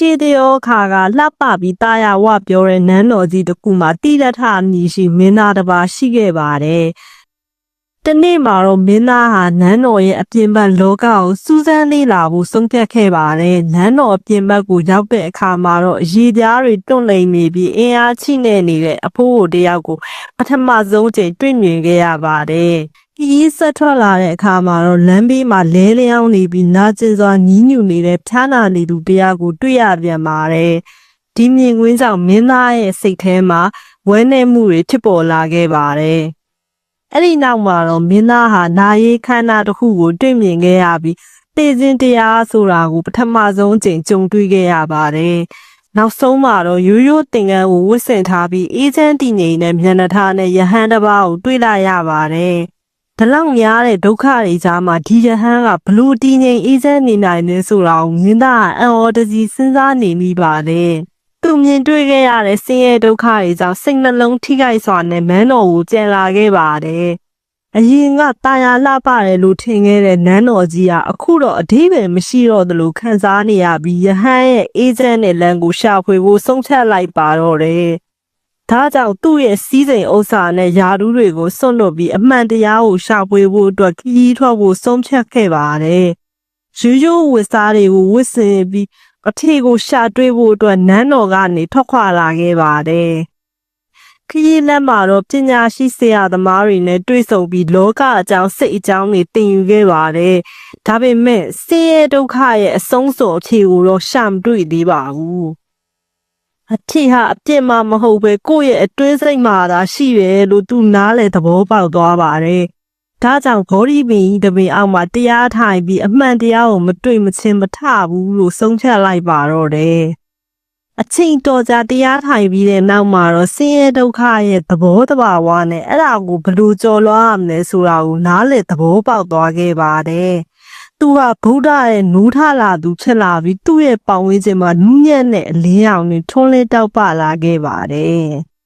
ရေတရောခါကလှပပြီးတာယာဝပြောတဲ့နန်းတော်ကြီးတစ်ခုမှာတိရထအမည်ရှိမင်းသားတစ်ပါးရှိခဲ့ပါတယ်။တနေ့မှာတော့မင်းသားဟာနန်းတော်ရဲ့အပြင်ဘက်လောကကိုစူးစမ်းလေ့လာဖို့ဆုံးဖြတ်ခဲ့ပါတယ်။နန်းတော်အပြင်ဘက်ကိုရောက်တဲ့အခါမှာတော့ရေပြားတွေတွန့်လိမ်နေပြီးအင်အားချိနေနေတဲ့အဖိုးကိုတယောက်ကိုပထမဆုံးချိန်တွေ့မြင်ခဲ့ရပါတယ်။ ကြီးဆက်ထွက်လာတဲ့အခါမှာတော့လမ်းဘေးမှာလဲလျောင်းနေပြီးနာကျင်စွာညည်းညူနေတဲ့ဖျားနာနေသူတရားကိုတွေ့ရပြန်ပါတယ်။ဒီမြင်ကွင်းကြောင့်မင်းသားရဲ့စိတ်ထဲမှာဝဲနေမှုတွေဖြစ်ပေါ်လာခဲ့ပါတယ်။အဲ့ဒီနောက်မှာတော့မင်းသားဟာနာရေးခန္ဓာတစ်ခုကိုတွေ့မြင်ခဲ့ရပြီးတေခြင်းတရားဆိုတာကိုပထမဆုံးအကြိမ်ကြုံတွေ့ခဲ့ရပါတယ်။နောက်ဆုံးမှာတော့ရိုးရိုးသင်္ကန်းကိုဝတ်ဆင်ထားပြီးအေးချမ်းတည်ငြိမ်တဲ့မျက်နှာထားနဲ့ယဟန်တစ်ပါးကိုတွေ့လာရပါတယ်။ ဒီလောက်များတဲ့ဒုက္ခတွေကြားမှာဒီယဟန်ကဘလို့တည်ငြိမ်အေးချမ်းနေနိုင်လဲဆိုတာကိုမြင်းသားကအံ့ဩတကြီးစဉ်းစားနေမိပါတယ်။သူမြင်တွေ့ခဲ့ရတဲ့ဆင်းရဲဒုက္ခတွေကြောင့်စိတ်နှလုံးထိခိုက်စွာနဲ့မန်းတော်ကိုကြံလာခဲ့ပါတယ်။အရင်ကတာယာလှပတယ်လို့ထင်ခဲ့တဲ့နန်းတော်ကြီးကအခုတော့အဓိပ္ပာယ်မရှိတော့သလိုခံစားနေရပြီးယဟန်ရဲ့အေးချမ်းတဲ့လမ်းကိုရှာဖွေဖို့ဆုံးဖြတ်လိုက်ပါတော့တယ်။ ဒါကြောင့်သူ့ရဲ့စီးစိမ်ဥစ္စာနဲ့ယာဒူးတွေကိုစွန့်လွတ်ပြီးအမှန်တရားကိုရှာဖွေဖို့အတွက်ခရီးထွက်ဖို့ဆုံးဖြတ်ခဲ့ပါတယ်။ရိုးရိုးဝတ်စားတွေကိုဝတ်ဆင်ပြီးအထေကိုရှာတွေ့ဖို့အတွက်နန်းတော်ကနေထွက်ခွာလာခဲ့ပါတယ်။ခရီးလမ်းမှာတော့ပညာရှိဆရာသမားတွေနဲ့တွေ့ဆုံပြီးလောကအကြောင်းစိတ်အကြောင်းတွေသင်ယူခဲ့ပါတယ်။ဒါပေမဲ့ဆင်းရဲဒုက္ခရဲ့အဆုံးစွန်အဖြေကိုတော့ရှာမတွေ့သေးပါဘူး။ အထင်ဟာအပြစ်မှမဟုတ်ပဲကိုယ့်ရဲ့အတွင်းစိတ်မှာသာရှိတယ်လို့သူနားလေသဘောပေါက်သွားပါတယ်။ဒါကြောင့်ဂေါဒီပင်ကြီးတပင်အောက်မှာတရားထိုင်ပြီးအမှန်တရားကိုမတွေ့မချင်းမထဘူးလို့ဆုံးဖြတ်လိုက်ပါတော့တယ်။အချိန်တော်ကြာတရားထိုင်ပြီးတဲ့နောက်မှာတော့ဆင်းရဲဒုက္ခရဲ့သဘောတဘာဝနဲ့အဲ့ဒါကိုဘယ်လိုကြော်လွှားရမလဲဆိုတာကိုနားလေသဘောပေါက်သွားခဲ့ပါတယ်။ သူကဗုဒ္ဓရဲ့နူးထလာသူဖြစ်လာပြီးသူ့ရဲ့ပေါင်ဝင်းခြင်းမှာနူးညံ့တဲ့အလင်းရောင်တွေထွန်းလင်းတောက်ပလာခဲ့ပါတယ်။